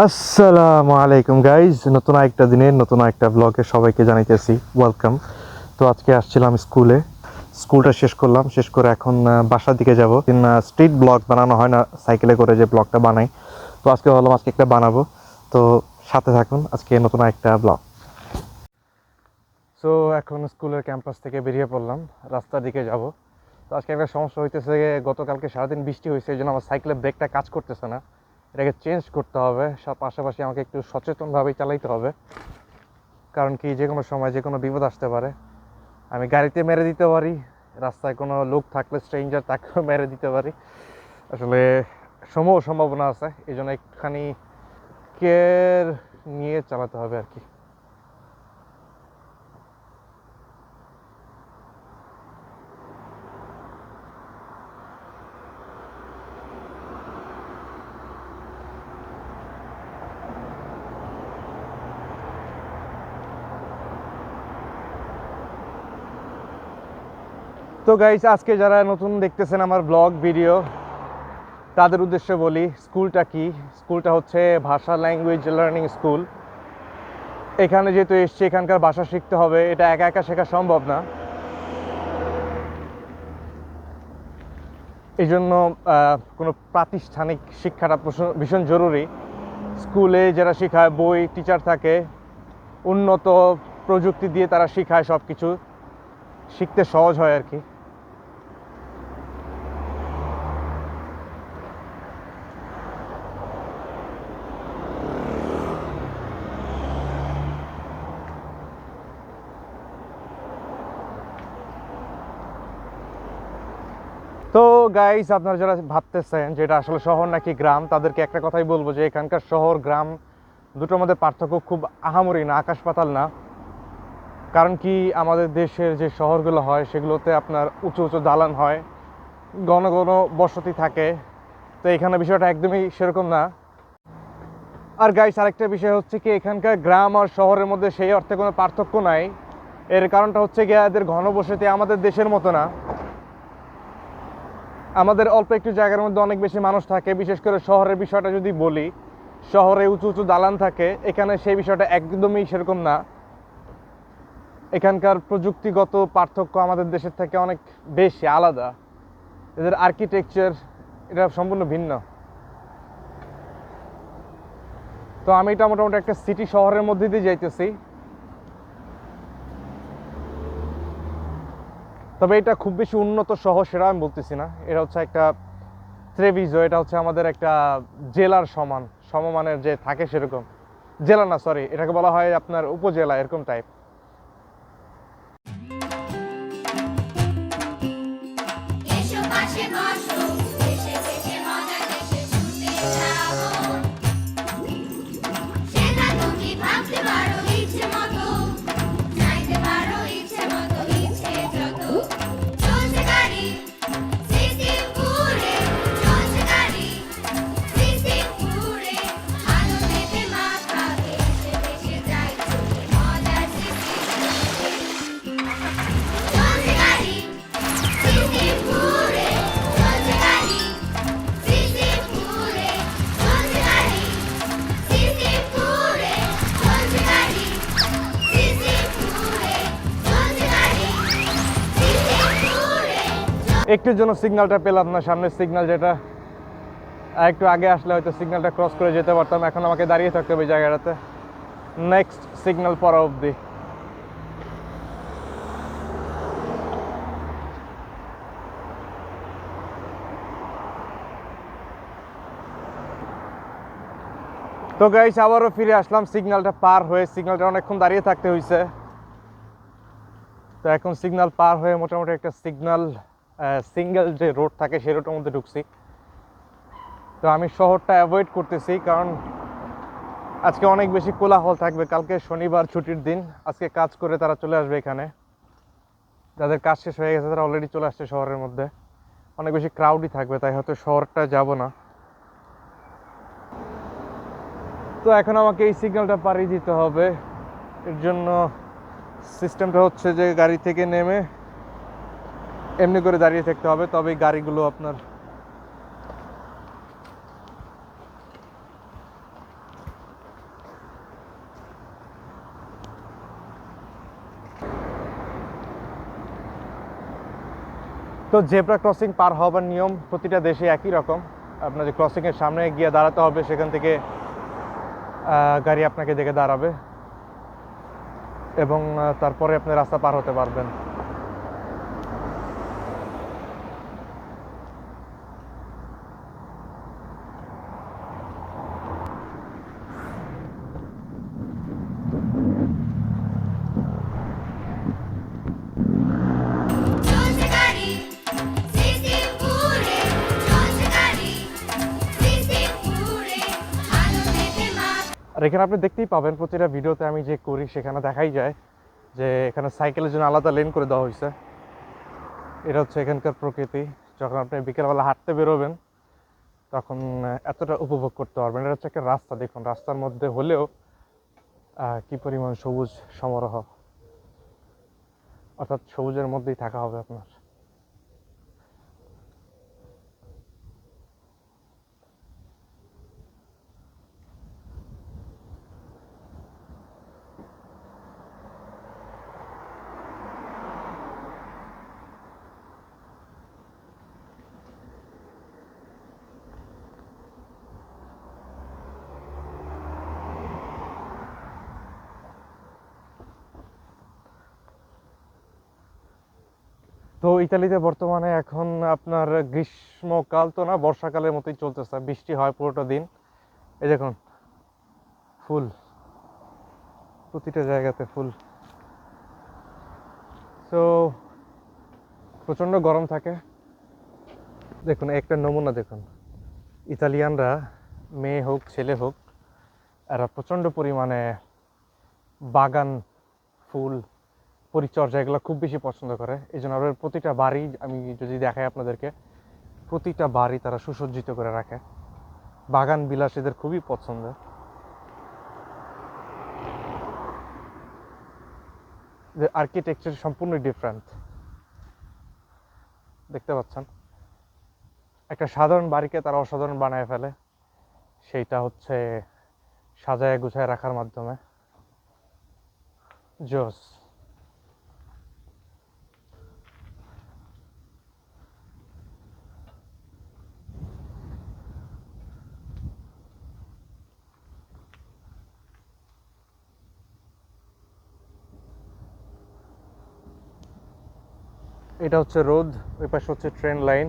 আসসালামু আলাইকুম গাইজ নতুন একটা দিনের নতুন একটা ব্লগে সবাইকে জানাইতেছি ওয়েলকাম তো আজকে আসছিলাম স্কুলে স্কুলটা শেষ করলাম, শেষ করে এখন বাসার দিকে যাব। স্ট্রিট ব্লগ বানানো হয় না সাইকেলে করে যে ব্লগটা বানাই। তো আজকে ভাবলাম আজকে একটা বানাবো। তো সাথে থাকুন, আজকে নতুন একটা ব্লগ সো এখন স্কুলের ক্যাম্পাস থেকে বেরিয়ে পড়লাম, রাস্তার দিকে যাব। তো আজকে একটা সমস্যা হইতেছে যে গতকালকে সারাদিন বৃষ্টি হয়েছে এই জন্য আমার সাইকেলের ব্রেকটা কাজ করতেছে না। এটাকে চেঞ্জ করতে হবে। সব পাশাপাশি আমাকে একটু সচেতনভাবেই চালাইতে হবে। কারণ কি, যে কোনো সময় যে কোনো বিপদ আসতে পারে। আমি গাড়িতে মেরে দিতে পারি, রাস্তায় কোনো লোক থাকলে স্ট্রেঞ্জার তাকেও মেরে দিতে পারি। আসলে সমূহ সম্ভাবনা আছে এই জন্য একটুখানি কেয়ার নিয়ে চালাতে হবে আর কি। তো গাইজ আজকে যারা নতুন দেখতেছেন আমার ব্লগ ভিডিও তাদের উদ্দেশ্যে বলি স্কুলটা কি? স্কুলটা হচ্ছে ভাষা ল্যাঙ্গুয়েজ লার্নিং স্কুল এখানে যেহেতু এসছি, এখানকার ভাষা শিখতে হবে, এটা একা একা শেখা সম্ভব না। এই জন্য কোনো প্রাতিষ্ঠানিক শিক্ষাটা ভীষণ জরুরি। স্কুলে যারা শেখায়, বই টিচার থাকে, উন্নত প্রযুক্তি দিয়ে তারা শেখায় সব কিছু শিখতে সহজ হয় আর কি তো গাইস আপনারা যারা ভাবতেছেন যে এটা আসলে শহর নাকি গ্রাম, তাদেরকে একটা কথাই বলব যে এখানকার শহর, গ্রাম দুটোর মধ্যে পার্থক্য খুব আহামরি না, আকাশ পাতাল না। কারণ কি, আমাদের দেশের যে শহরগুলো হয়, সেগুলোতে আপনার উঁচু উঁচু দালান হয়, ঘন ঘন বসতি থাকে। তো এখানে বিষয়টা একদমই সেরকম না। আর গাইস আরেকটা বিষয় হচ্ছে কি, এখানকার গ্রাম আর শহরের মধ্যে সেই অর্থে কোনো পার্থক্য নাই। এর কারণটা হচ্ছে গিয়ে এদের ঘনবসতি আমাদের দেশের মতো না। আমাদের অল্প একটু জায়গার মধ্যে অনেক বেশি মানুষ থাকে। বিশেষ করে শহরের বিষয়টা যদি বলি, শহরে উঁচু উঁচু দালান থাকে, এখানে সেই বিষয়টা একদমই সেরকম না। এখানকার প্রযুক্তিগত পার্থক্য আমাদের দেশের থেকে অনেক বেশি, আলাদা। এদের আর্কিটেকচার এটা সম্পূর্ণ ভিন্ন। তো আমি এটা মোটামুটি একটা সিটি শহরের মধ্যে দিয়ে যাইতেছি। তবে এটা খুব বেশি উন্নত শহর সেটা আমি বলতেছি না। এটা হচ্ছে একটা ত্রেভিজো এটা হচ্ছে আমাদের একটা জেলার সমান। সমমানের যে থাকে সেরকম। জেলা না সরি এটাকে বলা হয় আপনার উপজেলা, এরকম টাইপ একটুর জন্য সিগনালটা পেলাম না, সামনের সিগনাল যেটা। একটু আগে আসলে হয়তো সিগনালটা ক্রস করে যেতে পারতাম, এখন আমাকে দাঁড়িয়ে থাকতে হবে জায়গাটাতে। নেক্সট সিগনাল পরা অবধি। তো গাইস আবারও ফিরে আসলাম সিগন্যালটা পার হয়ে সিগন্যালটা অনেকক্ষণ দাঁড়িয়ে থাকতে হয়েছে তো এখন সিগন্যাল পার হয়ে মোটামুটি একটা সিগন্যাল সিঙ্গেল যে রোড থাকে, সেই রোডের মধ্যে ঢুকছি। তো আমি শহরটা অ্যাভয়েড করতেছি কারণ আজকে অনেক বেশি কোলাহল থাকবে। কালকে শনিবার ছুটির দিন। আজকে কাজ করে তারা চলে আসবে এখানে। যাদের কাজ শেষ হয়ে গেছে, তারা অলরেডি চলে আসছে শহরের মধ্যে। অনেক বেশি ক্রাউডই থাকবে, তাই হয়তো শহরটা যাব না। তো এখন আমাকে এই সিগন্যালটা পাড়ি দিতে হবে। এর জন্য সিস্টেমটা হচ্ছে যে গাড়ি থেকে নেমে এমনি করে দাঁড়িয়ে থাকতে হবে তবে গাড়িগুলো আপনার তো জেব্রা ক্রসিং পার হওয়ার নিয়ম প্রতিটা দেশে একই রকম। আপনার যে ক্রসিংয়ের সামনে গিয়ে দাঁড়াতে হবে, সেখান থেকে গাড়ি আপনাকে দেখে দাঁড়াবে এবং তারপরে আপনি রাস্তা পার হতে পারবেন। আর এখানে আপনি দেখতেই পাবেন প্রতিটা ভিডিওতে আমি যে করি সেখানে দেখাই যায় যে এখানে সাইকেলের জন্য আলাদা লেন করে দেওয়া হয়েছে। এটা হচ্ছে এখানকার প্রকৃতি। যখন আপনি বিকেলবেলা হাঁটতে বেরোবেন, তখন এতটা উপভোগ করতে পারবেন। এটা হচ্ছে একটা রাস্তা। দেখুন, রাস্তার মধ্যে হলেও কি পরিমাণ সবুজ সমারোহ। অর্থাৎ সবুজের মধ্যেই থাকা হবে আপনার। তো ইতালিতে বর্তমানে এখন আপনার গ্রীষ্মকাল তো না, বর্ষাকালের মতোই চলতেছে। বৃষ্টি হয় পুরোটা দিন। এই দেখুন, ফুল। প্রতিটা জায়গাতে ফুল। তো প্রচণ্ড গরম থাকে। দেখুন, একটা নমুনা দেখুন। ইতালিয়ানরা, মেয়ে হোক, ছেলে হোক, এরা প্রচণ্ড পরিমাণে বাগান ফুল পরিচর্যা এগুলো খুব বেশি পছন্দ করে। এই জন্য ওদের প্রতিটা বাড়ি আমি যদি দেখাই আপনাদেরকে, প্রতিটা বাড়ি তারা সুসজ্জিত করে রাখে। বাগান বিলাস এদের খুবই পছন্দ। আর্কিটেকচার সম্পূর্ণ ডিফারেন্ট দেখতে পাচ্ছেন? একটা সাধারণ বাড়িকে তারা অসাধারণ বানায় ফেলে। সেইটা হচ্ছে সাজায় গুছায় রাখার মাধ্যমে। জোস। এটা হচ্ছে রোদ, ওই পাশে হচ্ছে ট্রেন লাইন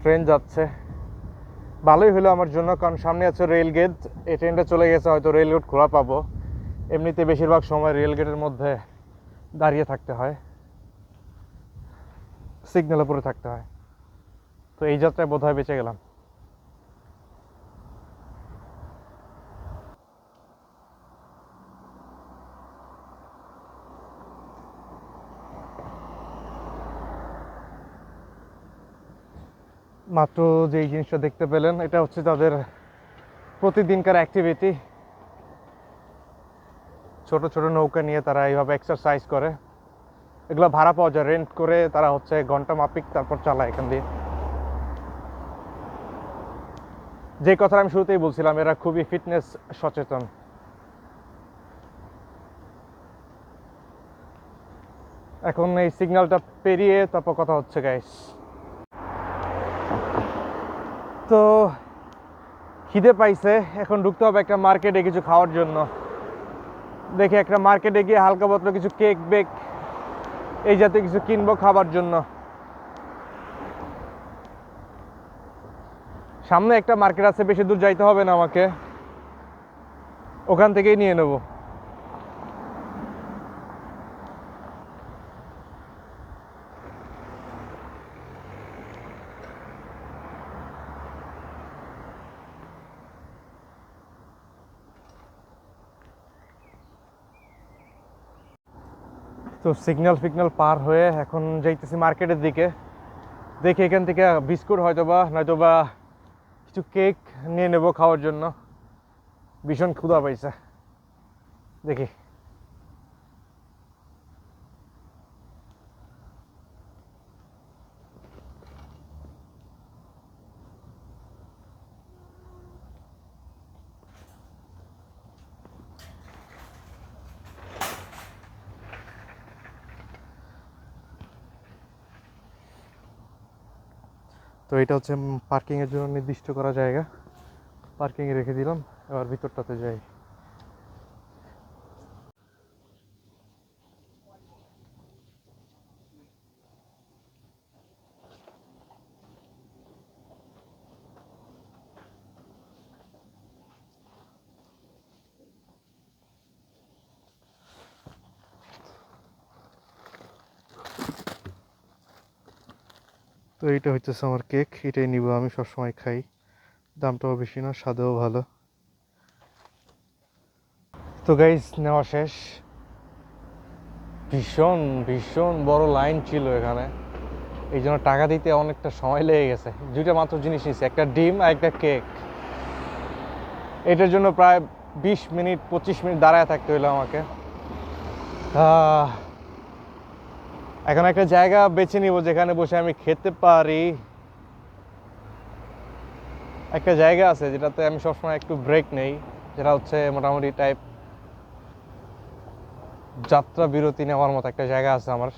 ট্রেন যাচ্ছে। ভালোই হলো আমার জন্য, কারণ সামনে আছে রেল গেট এই ট্রেনটা চলে গেছে, হয়তো রেল গেট খোলা পাবো। এমনিতে বেশিরভাগ সময় রেল গেটের মধ্যে দাঁড়িয়ে থাকতে হয়। সিগন্যালে পরে থাকতে হয়। তো এই যাত্রায় বোধহয় বেঁচে গেলাম। মাত্র যে এই জিনিসটা দেখতে পেলেন, এটা হচ্ছে তাদের প্রতিদিনকার অ্যাক্টিভিটি ছোট ছোট নৌকা নিয়ে তারা এইভাবে এক্সারসাইজ করে। এগুলো ভাড়া পাওয়া যায় রেন্ট করে তারা হচ্ছে ঘণ্টা মাপিক তারপর চালায় এখান দিয়ে। যে কথা আমি শুরুতেই বলছিলাম, এরা খুবই ফিটনেস সচেতন। এখন এই সিগন্যালটা পেরিয়ে তারপর কথা হচ্ছে গাইস তো খিদে পাইছে। এখন ঢুকতে হবে একটা মার্কেটে কিছু খাওয়ার জন্য। দেখি একটা মার্কেটে গিয়ে হালকা পাতলা কিছু কেক বেক এই জাতীয় কিছু কিনবো খাবার জন্য। সামনে একটা মার্কেট আছে, বেশি দূর যাইতে হবে না আমাকে। ওখান থেকেই নিয়ে নেব। তো সিগন্যাল ফিগন্যাল পার হয়ে এখন যাইতেছি মার্কেটের দিকে। দেখি এখান থেকে বিস্কুট হয়তো বা নয়তো বা কিছু কেক নিয়ে নেব খাওয়ার জন্য। ভীষণ ক্ষুধা পাইছে। দেখি। তো এটা হচ্ছে পার্কিংয়ের জন্য নির্দিষ্ট করা জায়গা। পার্কিংয়ে রেখে দিলাম এবার ভিতরটাতে যাই। তো এইটা হচ্ছে আমার কেক এটাই নিব আমি সবসময় খাই। দামটাও বেশি না, স্বাদেও ভালো। তো গাইস নেওয়া শেষ। ভীষণ ভীষণ বড় লাইন ছিল এখানে। এই জন্য টাকা দিতে অনেকটা সময় লেগে গেছে। দুইটা মাত্র জিনিস নিয়েছি, একটা ডিম আর একটা কেক এটার জন্য প্রায় বিশ মিনিট, পঁচিশ মিনিট দাঁড়ায় থাকতে হলো আমাকে। এখন একটা জায়গা বেছে নিব যেখানে বসে আমি খেতে পারি। একটা জায়গা আছে যেটাতে আমি সবসময় একটু ব্রেক নেই, যেটা হচ্ছে মোটামুটি টাইপ যাত্রা বিরতি নেওয়ার মতো একটা জায়গা আছে আমার।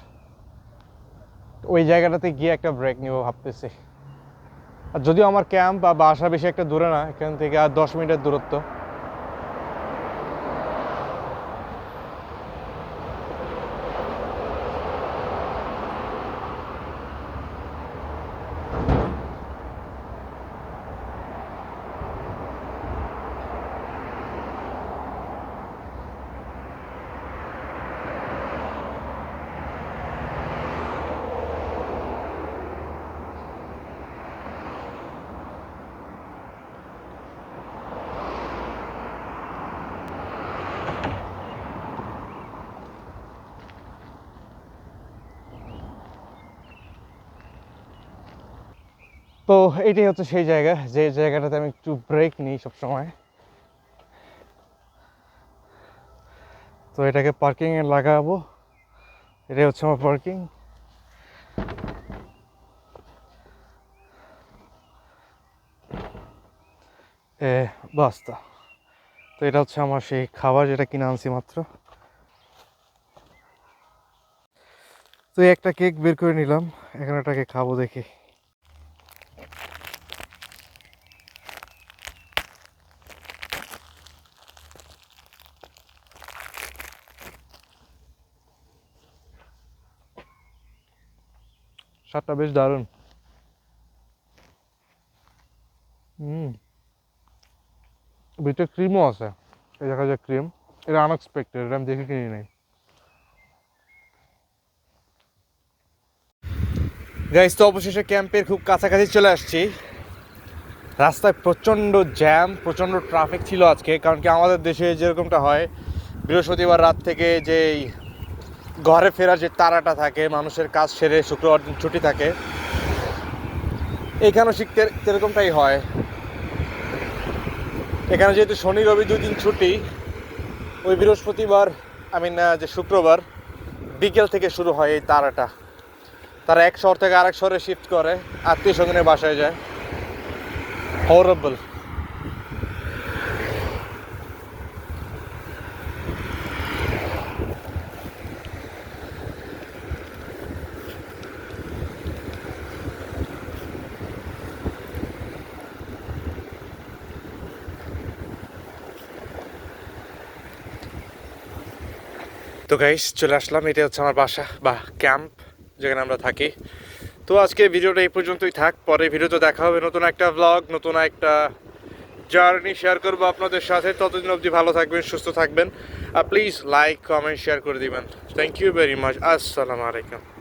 ওই জায়গাটাতে গিয়ে একটা ব্রেক নিব ভাবতেছি। আর যদিও আমার ক্যাম্প বা বাসা বেশি একটা দূরে না, এখান থেকে আর দশ মিনিটের দূরত্ব। তো এটাই হচ্ছে সেই জায়গা, যে জায়গাটাতে আমি একটু ব্রেক নিই সবসময়। তো এটাকে পার্কিংয়ে লাগাবো। এটাই হচ্ছে আমার পার্কিং এ, বাস্তা। তো এটা হচ্ছে আমার সেই খাবার যেটা কিনে আনছি মাত্র। তো একটা কেক বের করে নিলাম। এখন এটাকে খাব দেখি। স্বাদটা বেশ দারুণ। হুম। ভিতরে ক্রিমও আছে। এই দেখা যায় ক্রিম এটা আনএক্সপেক্টেড এটা আমি দেখে কিনি নাই। গাইস তো অবশেষে ক্যাম্পের খুব কাছাকাছি চলে আসছি। রাস্তায় প্রচণ্ড জ্যাম প্রচণ্ড ট্রাফিক ছিল আজকে, কারণ কি আমাদের দেশে যেরকমটা হয়, বৃহস্পতিবার রাত থেকে যে এই ঘরে ফেরার যে তারাটা থাকে, মানুষের কাজ সেরে শুক্রবার দিন ছুটি থাকে, এখানেও শিখতে সেরকমটাই হয়। এখানে যেহেতু শনি, রবি দুই দিন ছুটি, ওই বৃহস্পতিবার আই মিন যে শুক্রবার, বিকেল থেকে শুরু হয় এই তারাটা। তারা এক শহর থেকে আরেক শহরে শিফট করে, আত্মীয় স্বজনে বাসায় যায়। হরবল তো গাইস চলে আসলাম। এটা হচ্ছে আমার বাসা বা ক্যাম্প যেখানে আমরা থাকি। তো আজকে ভিডিওটা এই পর্যন্তই থাক। পরে ভিডিওতে দেখা হবে নতুন একটা ব্লগ নতুন একটা জার্নি শেয়ার করব আপনাদের সাথে। ততদিন অবধি ভালো থাকবেন, সুস্থ থাকবেন। আর প্লিজ লাইক কমেন্ট শেয়ার করে দিবেন। থ্যাংক ইউ ভেরি মাচ আসসালামু আলাইকুম।